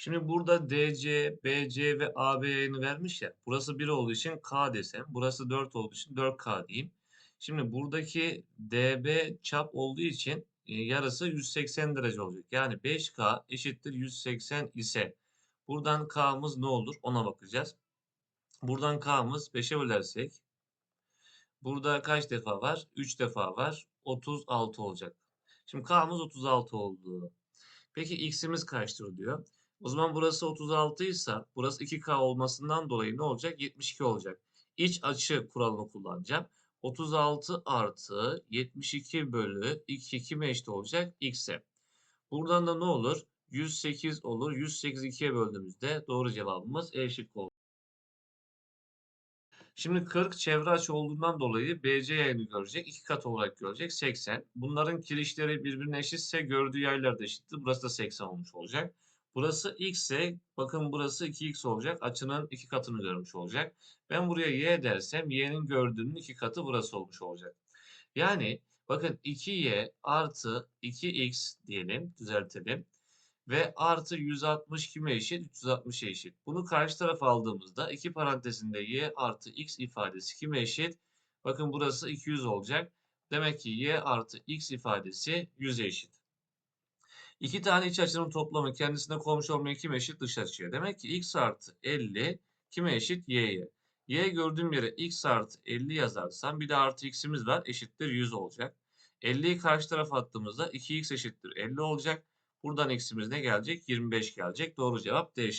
Şimdi burada DC, BC ve AB yayını vermiş ya. Burası 1 olduğu için K desem. Burası 4 olduğu için 4K diyeyim. Şimdi buradaki DB çap olduğu için e, yarısı 180 derece olacak. Yani 5K eşittir 180 ise buradan K'mız ne olur ona bakacağız. Buradan K'mız 5'e bölersek burada kaç defa var? 3 defa var. 36 olacak. Şimdi K'mız 36 oldu. Peki X'imiz kaçtır diyor. O zaman burası 36 ise burası 2K olmasından dolayı ne olacak? 72 olacak. İç açı kuralını kullanacağım. 36 artı 72 bölü 2 kime eşit olacak? X'e. Buradan da ne olur? 108 olur. 108 2'ye böldüğümüzde doğru cevabımız E şıkkı olur. Şimdi 40 çevre açı olduğundan dolayı BC yayını görecek. iki kat olarak görecek 80. Bunların kirişleri birbirine eşitse gördüğü yerler de eşittir. Burası da 80 olmuş olacak. Burası x ise bakın burası 2x olacak. Açının iki katını görmüş olacak. Ben buraya y dersem y'nin gördüğünün iki katı burası olmuş olacak. Yani bakın 2y artı 2x diyelim düzeltelim. Ve artı 160 kime eşit? 360'a eşit. Bunu karşı tarafa aldığımızda iki parantezinde y artı x ifadesi kime eşit? Bakın burası 200 olacak. Demek ki y artı x ifadesi 100'e eşit. İki tane iç açının toplamı kendisine komşu olmayan kime eşit? Dış açıya. Demek ki x artı 50 kime eşit? y'ye. y gördüğüm yere x artı 50 yazarsam bir de artı x'imiz var eşittir 100 olacak. 50'yi karşı tarafa attığımızda 2x eşittir 50 olacak. Buradan x'imiz ne gelecek? 25 gelecek. Doğru cevap D.